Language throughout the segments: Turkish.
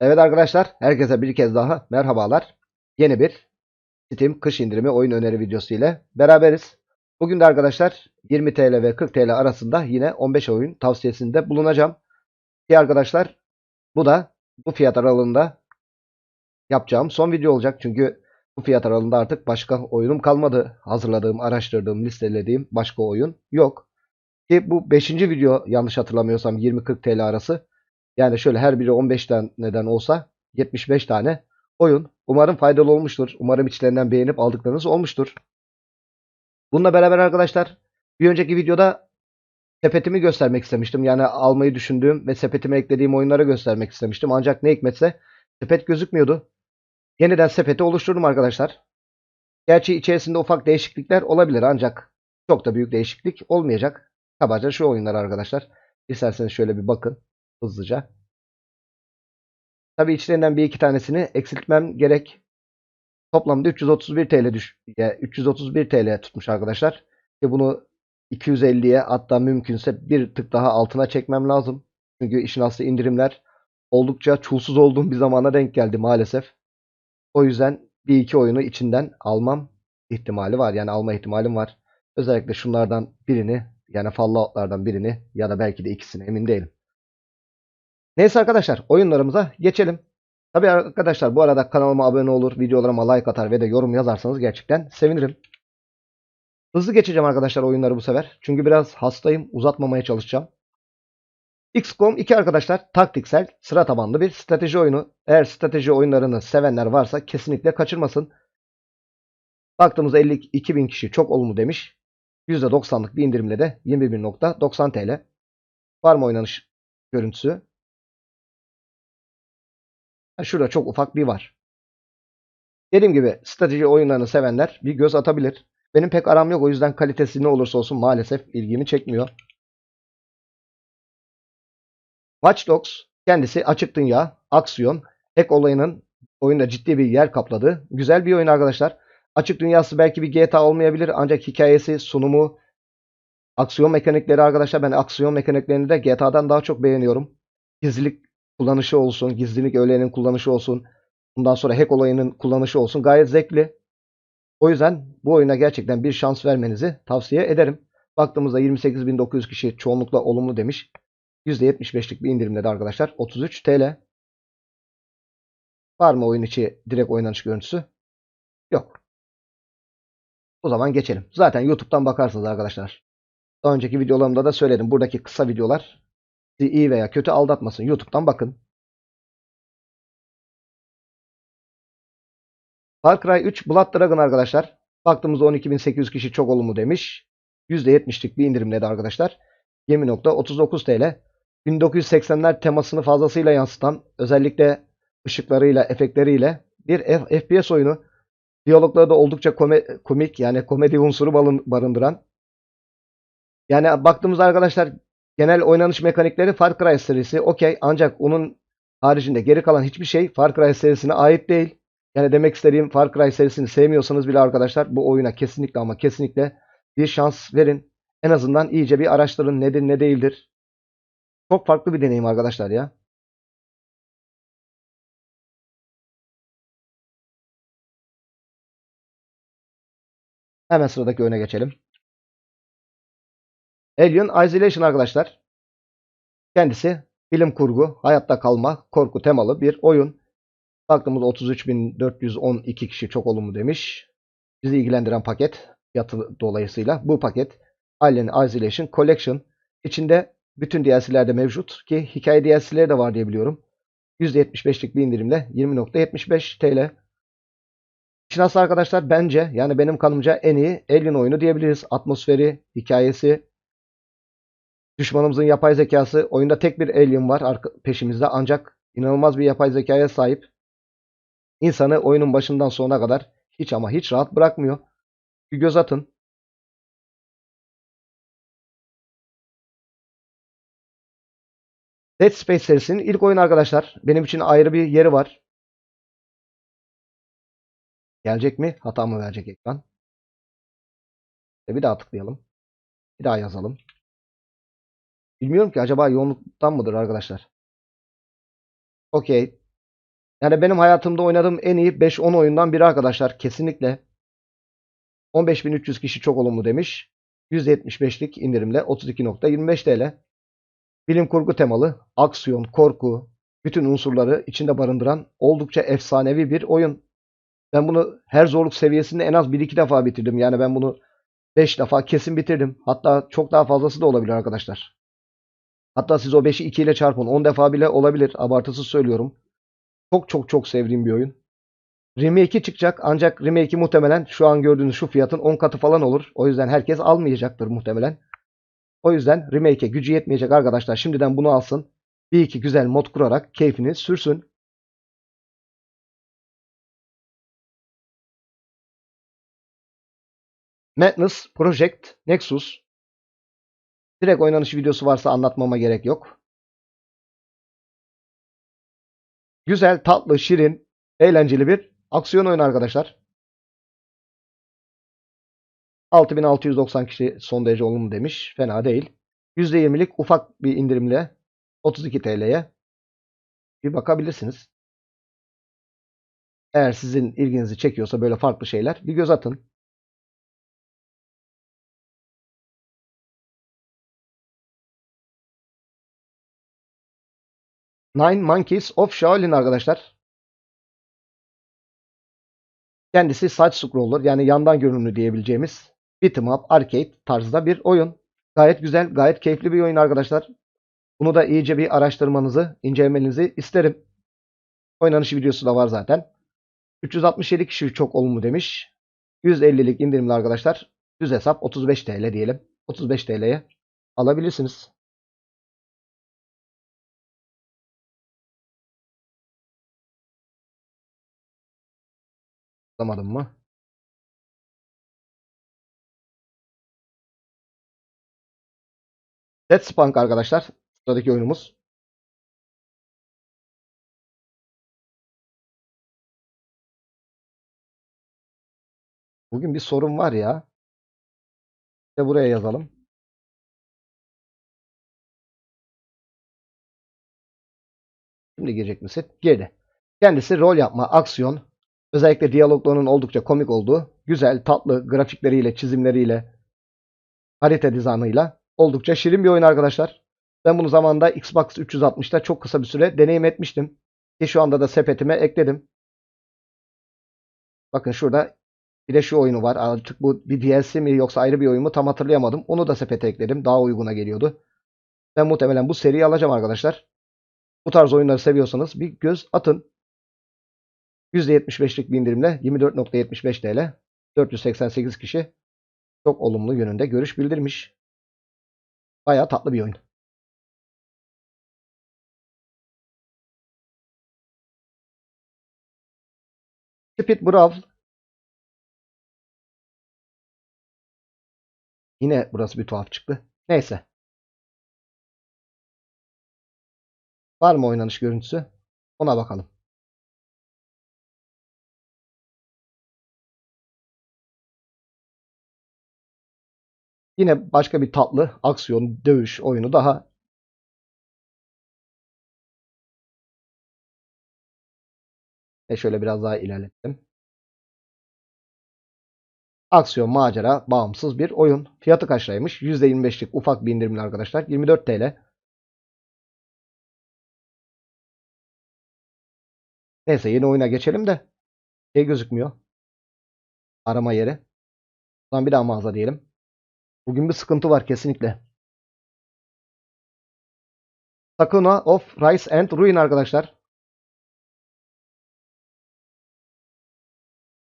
Evet arkadaşlar, herkese bir kez daha merhabalar. Yeni bir Steam kış indirimi oyun öneri videosu ile beraberiz. Bugün de arkadaşlar 20 TL ve 40 TL arasında yine 15 oyun tavsiyesinde bulunacağım. Ki arkadaşlar bu da bu fiyat aralığında yapacağım son video olacak. Çünkü bu fiyat aralığında artık başka oyunum kalmadı. Hazırladığım, araştırdığım, listelediğim başka oyun yok. Ki bu 5. video yanlış hatırlamıyorsam 20-40 TL arası. Yani şöyle her biri 15 taneden olsa 75 tane oyun. Umarım faydalı olmuştur. Umarım içlerinden beğenip aldıklarınız olmuştur. Bununla beraber arkadaşlar bir önceki videoda sepetimi göstermek istemiştim. Yani almayı düşündüğüm ve sepetime eklediğim oyunları göstermek istemiştim. Ancak ne hikmetse sepet gözükmüyordu. Yeniden sepeti oluşturdum arkadaşlar. Gerçi içerisinde ufak değişiklikler olabilir ancak çok da büyük değişiklik olmayacak. Kabaca şu oyunlar arkadaşlar. İsterseniz şöyle bir bakın hızlıca. Tabii içlerinden bir iki tanesini eksiltmem gerek. Toplamda 331 TL düş ya 331 TL tutmuş arkadaşlar. Ki bunu 250'ye hatta mümkünse bir tık daha altına çekmem lazım. Çünkü işin aslı indirimler oldukça çulsuz olduğum bir zamana denk geldi maalesef. O yüzden bir iki oyunu içinden almam ihtimali var. Yani alma ihtimalim var. Özellikle şunlardan birini yani Fallout'lardan birini ya da belki de ikisini emin değilim. Neyse arkadaşlar oyunlarımıza geçelim. Tabii arkadaşlar bu arada kanalıma abone olur, videolarıma like atar ve de yorum yazarsanız gerçekten sevinirim. Hızlı geçeceğim arkadaşlar oyunları bu sefer. Çünkü biraz hastayım, uzatmamaya çalışacağım. XCOM 2 arkadaşlar taktiksel, sıra tabanlı bir strateji oyunu. Eğer strateji oyunlarını sevenler varsa kesinlikle kaçırmasın. Baktığımızda 52 bin kişi çok olumlu demiş. %90'lık bir indirimle de 21.90 TL. Var mı oynanış görüntüsü? Şurada çok ufak bir var. Dediğim gibi strateji oyunlarını sevenler bir göz atabilir. Benim pek aram yok o yüzden kalitesi ne olursa olsun maalesef ilgimi çekmiyor. Watch Dogs kendisi açık dünya, aksiyon, hack olayının oyunda ciddi bir yer kapladığı güzel bir oyun arkadaşlar. Açık dünyası belki bir GTA olmayabilir ancak hikayesi, sunumu, aksiyon mekanikleri arkadaşlar ben aksiyon mekaniklerini de GTA'dan daha çok beğeniyorum. Gizlilik kullanışı olsun, gizlilik öğelerinin kullanışı olsun, bundan sonra hack olayının kullanışı olsun gayet zevkli. O yüzden bu oyuna gerçekten bir şans vermenizi tavsiye ederim. Baktığımızda 28.900 kişi çoğunlukla olumlu demiş. %75'lik bir indirimle de arkadaşlar 33 TL. Var mı oyun içi direkt oynanış görüntüsü? Yok. O zaman geçelim. Zaten YouTube'dan bakarsınız arkadaşlar. Daha önceki videolarımda da söyledim. Buradaki kısa videolar sizi iyi veya kötü aldatmasın. YouTube'dan bakın. Far Cry 3 Blood Dragon arkadaşlar. Baktığımızda 12.800 kişi çok olumlu demiş. %70'lik bir indirimle de arkadaşlar. 20.39 TL. 1980'ler temasını fazlasıyla yansıtan özellikle ışıklarıyla, efektleriyle bir F- FPS oyunu. Diyalogları da oldukça komik yani komedi unsuru barındıran. Yani baktığımızda arkadaşlar genel oynanış mekanikleri Far Cry serisi okey ancak onun haricinde geri kalan hiçbir şey Far Cry serisine ait değil. Yani demek istediğim Far Cry serisini sevmiyorsanız bile arkadaşlar bu oyuna kesinlikle ama kesinlikle bir şans verin. En azından iyice bir araştırın nedir ne değildir. Çok farklı bir deneyim arkadaşlar ya. Hemen sıradaki oyuna geçelim. Alien Isolation arkadaşlar. Kendisi bilim kurgu, hayatta kalma, korku temalı bir oyun. Baktığımızda 33.412 kişi çok olumlu demiş. Bizi ilgilendiren paket fiyatı dolayısıyla bu paket Alien Isolation Collection içinde bütün DLC'ler de mevcut ki hikaye DLC'leri de var diye biliyorum. %75'lik bir indirimle 20.75 TL. İşin aslı arkadaşlar bence yani benim kanımca en iyi Alien oyunu diyebiliriz. Atmosferi, hikayesi, düşmanımızın yapay zekası. Oyunda tek bir Alien var peşimizde ancak inanılmaz bir yapay zekaya sahip. İnsanı oyunun başından sonuna kadar hiç ama hiç rahat bırakmıyor. Bir göz atın. Dead Space serisinin ilk oyunu arkadaşlar. Benim için ayrı bir yeri var. Gelecek mi? Hata mı verecek ekran? E bir daha tıklayalım. Bir daha yazalım. Bilmiyorum ki acaba yoğunluktan mıdır arkadaşlar? Okey. Yani benim hayatımda oynadığım en iyi 5-10 oyundan biri arkadaşlar. Kesinlikle. 15.300 kişi çok olumlu demiş. %75'lik indirimle 32.25 TL. Bilim kurgu temalı, aksiyon, korku, bütün unsurları içinde barındıran oldukça efsanevi bir oyun. Ben bunu her zorluk seviyesinde en az 1-2 defa bitirdim. Yani ben bunu 5 defa kesin bitirdim. Hatta çok daha fazlası da olabilir arkadaşlar. Hatta siz o 5'i 2 ile çarpın. 10 defa bile olabilir. Abartısız söylüyorum. Çok çok çok sevdiğim bir oyun. Remake'i çıkacak ancak remake'i muhtemelen şu an gördüğünüz şu fiyatın 10 katı falan olur. O yüzden herkes almayacaktır muhtemelen. O yüzden remake'e gücü yetmeyecek arkadaşlar şimdiden bunu alsın. Bir iki güzel mod kurarak keyfini sürsün. Madness Project Nexus. Direkt oynanış videosu varsa anlatmama gerek yok. Güzel, tatlı, şirin, eğlenceli bir aksiyon oyunu arkadaşlar. 6690 kişi son derece olumlu demiş. Fena değil. %20'lik ufak bir indirimle 32 TL'ye bir bakabilirsiniz. Eğer sizin ilginizi çekiyorsa böyle farklı şeyler bir göz atın. Nine Monkeys of Shaolin arkadaşlar. Kendisi side scroller yani yandan görünümlü diyebileceğimiz beat'em up arcade tarzda bir oyun. Gayet güzel, gayet keyifli bir oyun arkadaşlar. Bunu da iyice bir araştırmanızı, incelemenizi isterim. Oynanışı videosu da var zaten. 367 kişi çok olumlu demiş. 150'lik indirimli arkadaşlar. Düz hesap 35 TL diyelim. 35 TL'ye alabilirsiniz. Anlamadım mı? Dead Spunk arkadaşlar. Sıradaki oyunumuz. Bugün bir sorun var ya. İşte buraya yazalım. Şimdi girecek misin? Girdi. Kendisi rol yapma, aksiyon, özellikle diyaloglarının oldukça komik olduğu, güzel, tatlı grafikleriyle, çizimleriyle, harita dizaynıyla oldukça şirin bir oyun arkadaşlar. Ben bunu zamanında Xbox 360'ta çok kısa bir süre deneyim etmiştim. Ki şu anda da sepetime ekledim. Bakın şurada bir de şu oyunu var. Artık bu bir DLC mi yoksa ayrı bir oyun mu tam hatırlayamadım. Onu da sepete ekledim. Daha uyguna geliyordu. Ben muhtemelen bu seriyi alacağım arkadaşlar. Bu tarz oyunları seviyorsanız bir göz atın. %75'lik bir indirimle 24.75 TL 488 kişi çok olumlu yönünde görüş bildirmiş. Baya tatlı bir oyun. Speed Brawl Yine burası bir tuhaf çıktı. Neyse. Var mı oynanış görüntüsü? Ona bakalım. Yine başka bir tatlı aksiyon dövüş oyunu daha. Ve şöyle biraz daha ilerlettim. Aksiyon, macera, bağımsız bir oyun. Fiyatı kaçtaymış? %25'lik ufak bir indirimli arkadaşlar. 24 TL. Neyse yeni oyuna geçelim de şey gözükmüyor. Arama yeri. Buradan bir daha mağaza diyelim. Bugün bir sıkıntı var kesinlikle. Sakuna of Rise and Ruin arkadaşlar.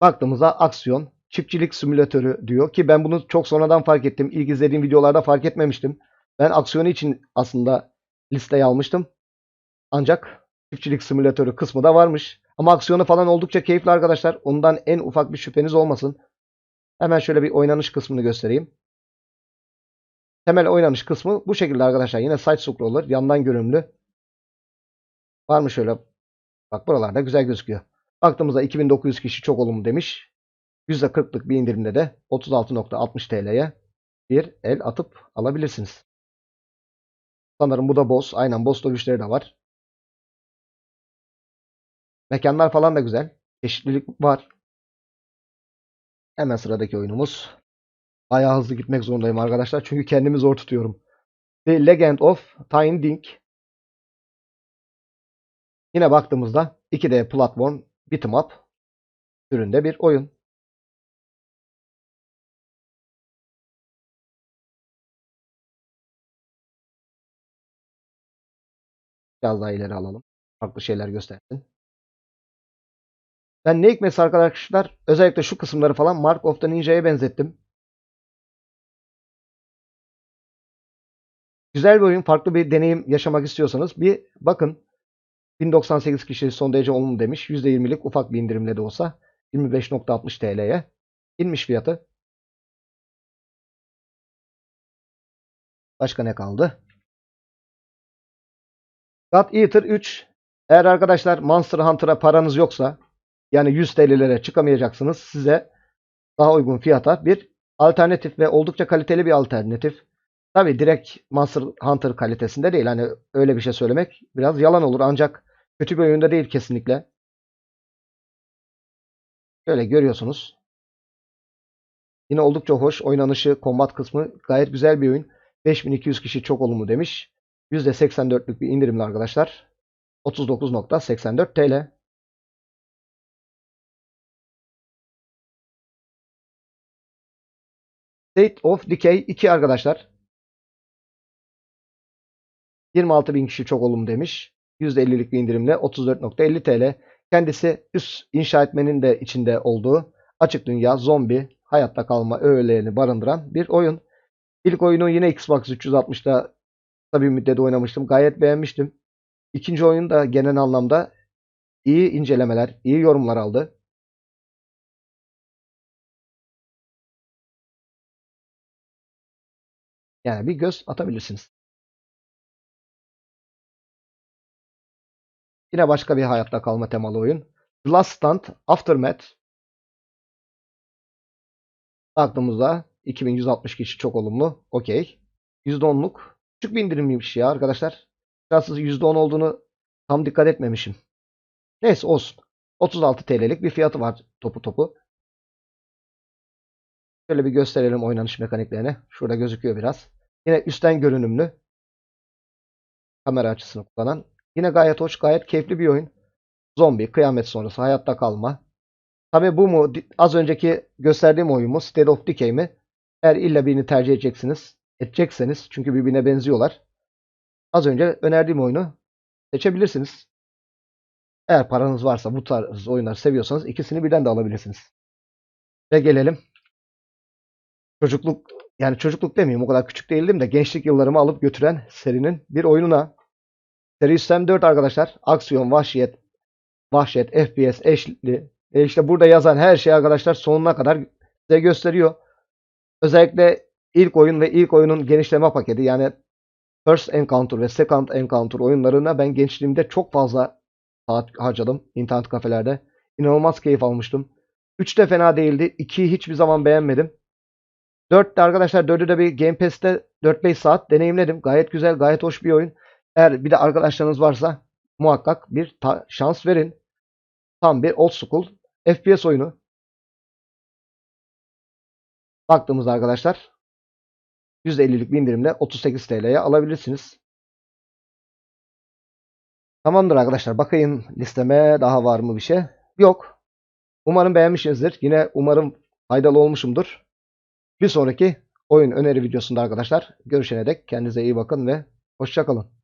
Baktığımızda aksiyon, çiftçilik simülatörü diyor ki ben bunu çok sonradan fark ettim. İlk izlediğim videolarda fark etmemiştim. Ben aksiyonu için aslında listeye almıştım. Ancak çiftçilik simülatörü kısmı da varmış. Ama aksiyonu falan oldukça keyifli arkadaşlar. Ondan en ufak bir şüpheniz olmasın. Hemen şöyle bir oynanış kısmını göstereyim. Temel oynanış kısmı bu şekilde arkadaşlar. Yine side scroller, yandan görünümlü. Var mı şöyle? Bak buralarda güzel gözüküyor. Baktığımızda 2900 kişi çok olumlu demiş. %40'lık bir indirimde de 36.60 TL'ye bir el atıp alabilirsiniz. Sanırım bu da boss. Aynen boss dövüşleri de var. Mekanlar falan da güzel. Çeşitlilik var. Hemen sıradaki oyunumuz. Bayağı hızlı gitmek zorundayım arkadaşlar. Çünkü kendimi zor tutuyorum. The Legend of Tiny Dink. Yine baktığımızda 2D platform beat'em up türünde bir oyun. Biraz daha ileri alalım. Farklı şeyler göstersin. Ben ne hikmetse arkadaşlar özellikle şu kısımları falan Mark of the Ninja'ya benzettim. Güzel bir oyun, farklı bir deneyim yaşamak istiyorsanız bir bakın. 1098 kişi son derece olumlu demiş. %20'lik ufak bir indirimle de olsa 25.60 TL'ye inmiş fiyatı. Başka ne kaldı? God Eater 3. Eğer arkadaşlar Monster Hunter'a paranız yoksa yani 100 TL'lere çıkamayacaksınız. Size daha uygun fiyata bir alternatif ve oldukça kaliteli bir alternatif. Tabi direkt Monster Hunter kalitesinde değil. Hani öyle bir şey söylemek biraz yalan olur. Ancak kötü bir oyunda değil kesinlikle. Şöyle görüyorsunuz. Yine oldukça hoş. Oynanışı, kombat kısmı gayet güzel bir oyun. 5200 kişi çok olumlu demiş. %84'lük bir indirimli arkadaşlar. 39.84 TL. State of Decay 2 arkadaşlar. 26.000 kişi çok olumlu demiş. %50'lik bir indirimle 34.50 TL. Kendisi üst inşa etmenin de içinde olduğu açık dünya, zombi, hayatta kalma öğelerini barındıran bir oyun. İlk oyunu yine Xbox 360'da kısa bir müddet oynamıştım. Gayet beğenmiştim. İkinci oyun da genel anlamda iyi incelemeler, iyi yorumlar aldı. Yani bir göz atabilirsiniz. Yine başka bir hayatta kalma temalı oyun. The Last Stand Aftermath. Baktığımızda 2160 kişi çok olumlu. Okey. %10'luk. Küçük bir indirimliymiş ya arkadaşlar. Şanssız %10 olduğunu tam dikkat etmemişim. Neyse olsun. 36 TL'lik bir fiyatı var topu topu. Şöyle bir gösterelim oynanış mekaniklerini. Şurada gözüküyor biraz. Yine üstten görünümlü. Kamera açısını kullanan. Yine gayet hoş, gayet keyifli bir oyun. Zombi, kıyamet sonrası, hayatta kalma. Tabi bu mu, az önceki gösterdiğim oyun mu, State of Decay mi? Eğer illa birini tercih edeceksiniz, edecekseniz çünkü birbirine benziyorlar. Az önce önerdiğim oyunu seçebilirsiniz. Eğer paranız varsa bu tarz oyunları seviyorsanız ikisini birden de alabilirsiniz. Ve gelelim çocukluk yani çocukluk demeyeyim o kadar küçük değildim de gençlik yıllarımı alıp götüren serinin bir oyununa. Seri System 4 arkadaşlar. Aksiyon, vahşet, vahşet, FPS, eşli. E işte burada yazan her şey arkadaşlar sonuna kadar size gösteriyor. Özellikle ilk oyun ve ilk oyunun genişleme paketi yani First Encounter ve Second Encounter oyunlarına ben gençliğimde çok fazla saat harcadım internet kafelerde. İnanılmaz keyif almıştım. 3 de fena değildi. 2'yi hiçbir zaman beğenmedim. 4 de arkadaşlar 4'ü de bir Game Pass'te 4-5 saat deneyimledim. Gayet güzel, gayet hoş bir oyun. Eğer bir de arkadaşlarınız varsa muhakkak bir şans verin. Tam bir old school FPS oyunu. Baktığımızda arkadaşlar %50'lik bir indirimle 38 TL'ye alabilirsiniz. Tamamdır arkadaşlar. Bakayım listeme daha var mı bir şey? Yok. Umarım beğenmişsinizdir. Yine umarım faydalı olmuşumdur. Bir sonraki oyun öneri videosunda arkadaşlar görüşene dek kendinize iyi bakın ve hoşçakalın.